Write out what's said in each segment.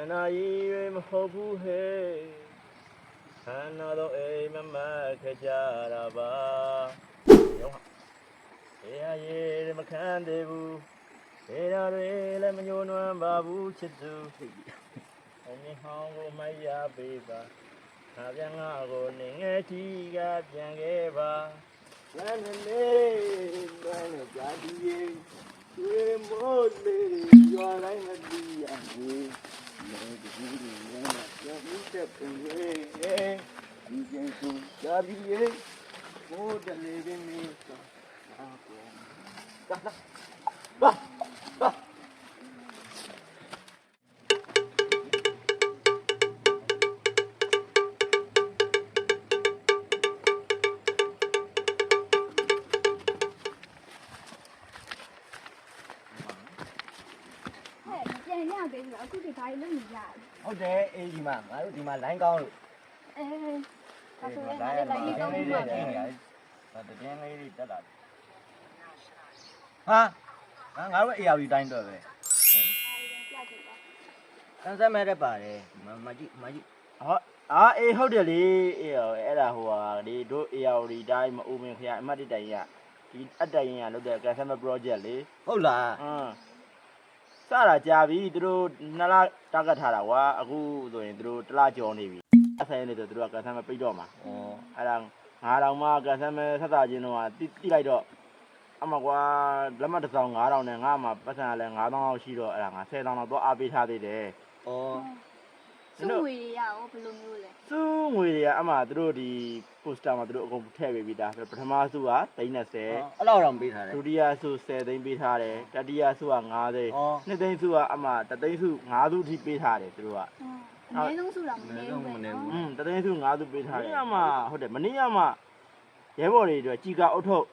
န္နာကြီးတွေမဟုတ်ဘူးဟဲ့ခန္ဓာတော့အိမ်မမက်ခကြတာပါရောဟာအေးအရေးတွေမခံသေးဘူးဒေရာတွေလည်းမညှိုးနွမ်းပါဘူးချစ်သူအင်းဟောင်းကိုမရပေးပါခါပြန်ငါကိုနေငယ်တီကပြန်ခဲ့ပါလမ်းလေးလမ်းနဲ့ကြာဒီရင်ဒီမိုးလေးရွာတိုင်းမတီးရဘူးလေဒီဒီလေးနဲ့ ကြာပြီးတဲ့ပင်လေးဒီကျင်းစုကြာပြီးရဲ့မိုးတလေးပင်မီသာကောဘာ မပြန်ရသေးဘူးလားအခုဒီဘာကြီးလုပ်နေရလဲဟုတ်တယ်အေးဒီမှာငါတို့ဒီမှာလိုင်းကောင်းလို့အဲဒါဆိုရင်ငါလည်းလိုက်နေကောင်းမှာပဲဒါတည်းလေးတွေတက်လာဟာငါငါတို့ AR တိုင်းတော့ပဲပြကြည့်ပါစမ်းစမ်းမဲ့တဲ့ပါတယ်မမကြည့်မကြည့်ဟောအာအေးဟုတ်တယ်လေအေးဟောအဲ့ဒါဟိုဟာဒီတို့ AR တိုင်းမအူမင်ခရအမတ်တတိုင်ရဒီအတိုင်ရလုပ်တဲ့ customer project လေဟုတ်လားအင်း စတာကြာပြီသူတို့နှစ်လတာကတ်ထားတာကွာအခုဆိုရင်သူတို့တစ်လကျော်နေပြီအဆိုင်နေဆိုသူတို့က customer ပိတ်တော့မှာဩအဲ့ဒါငါးတောင်မှ customer ဆက်တာချင်းတော့တိတိလိုက်တော့အမကွာလက်မတစ်စောင်း9000နဲ့ငါမှပတ်စံကလည်း9000လောက်ရှိတော့အဲ့ဒါငါ10000လောက်တော့အားပေးထားသေးတယ်ဩ စုဝေရရောဘယ်လိုမျိုးလဲ စုငွေတွေကအမသူတို့ဒီ poster မှာသူတို့အကုန်ထည့်ပေးပြီးသားပထမစုက330 အဲ့လောက်တော့ပေးထားတယ် ဒုတိယစု10သိန်းပေးထားတယ်တတိယစုက9သိန်း ဩ နှစ်သိန်းစုကအမတသိန်းစု9စုထိပေးထားတယ်သူတို့က အနည်းဆုံးစုတော့မနေဘူးပဲနော် อืมတသိန်းစု9စုပေးထားတယ်မနေ့ကမှဟုတ်တယ်မနေ့ကမှရဲဘော်တွေအတွက်ជីကာအုတ်ထုတ်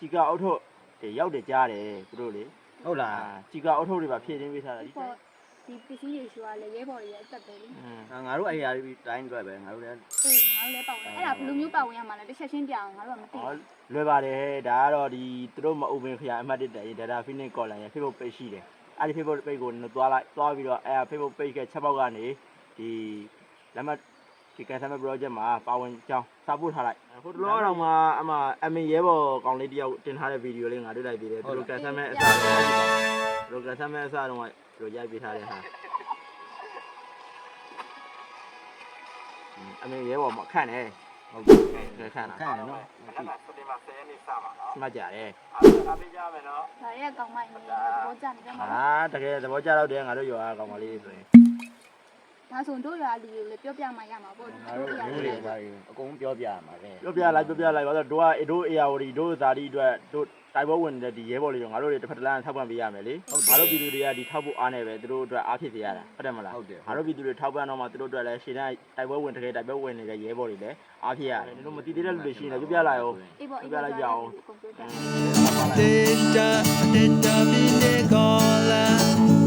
ជីကာအုတ်ထုတ်တွေရောက်တယ်ကြားတယ်သူတို့လေ ဟုတ်လား အာជីကာအုတ်ထုတ်တွေပါဖြည့်တင်းပေးထားတာဒီ ပေါ့ ဒီပစ္စည်းတွေရှိရလဲရဲဘော်တွေရဲ့အသက်ပဲလေอืมငါတို့အဲ့ရတိုင်းအတွက်ပဲငါတို့လည်းအေးငါတို့လည်းပေါ့ဝင်အဲ့ဒါဘယ်လိုမျိုးပေါ့ဝင်ရမှာလဲတစ်ချက်ချင်းပြအောင်ငါတို့ကမသိဟောဘူးလွယ်ပါတယ်ဒါကတော့ဒီသူတို့မအုပ်ပင်ခရအမှတ်တစ်တိုင် data finish column ရဲ့ Facebook page ရှိတယ်အဲ့ဒီ Facebook page ကိုသွားလိုက်သွားပြီးတော့အဲ့ Facebook page ကချက်ပေါက်ကနေဒီလက်မှတ်ဒီ customer project မှာပါဝင်ကြောင်းစာပို့ထားလိုက်ဟိုတလောကတော့မှအမအမင်ရဲဘော်ကောင်လေးတယောက်တင်ထားတဲ့ဗီဒီယိုလေးငါတွေ့လိုက်ပြီးတယ်သူတို့ customer အစား တော့သူတို့ customer အစားတော့သူတို့ရိုက်ပေးထားတဲ့ဟာအမင်ရဲဘော်မခန့်နေဟုတ်ကဲ့ခန့်ခန့်တာခန့်ရနော်မှတ်ကြတယ်ဒါတွေကကောင်းမှနေသဘောကျနေတယ်မ။လားအာတကယ်သဘောကျတော့တယ်ငါတို့ရွာကောင်မလေးဆိုရင်ဒါဆိုတို့ရွာလူတွေလည်းပြောပြမှရမှာပေါ့ငါတို့မျိုးတွေဘာတွေအကုန်ပြောပြရမှာပဲပြောပြလိုက်ပြောပြလိုက်ဘာလို့တို့ကတို့ AR တို့ဇာတိအတွက်တို့ တိုက်ပွဲဝင်တဲ့ဒီရဲဘော်လေးတွေငါတို့တွေတစ်ဖက်တစ်လမ်းထောက်ပံ့ပေးရမယ်လေ။ငါတို့ပြည်သူတွေကဒီထောက်ဖို့အားနေပဲတို့အတွက်အားဖြစ်စေရတာဟုတ်တယ်မလားဟုတ်တယ်။ငါတို့ပြည်သူတွေထောက်ပံ့တော့မှတို့အတွက်လည်းရှင်းတဲ့တိုက်ပွဲဝင်တကယ်တိုက်ပွဲဝင်နေတဲ့ရဲဘော်တွေလည်းအားဖြစ်ရတယ်။တို့မတည်သေးတဲ့လူတွေရှိနေပြောပြလိုက်အောင်အေးပေါ့အေးပြောပေါ့ပြလိုက်ကြအောင်ကွန်ပျူတာ Data, data, bine gola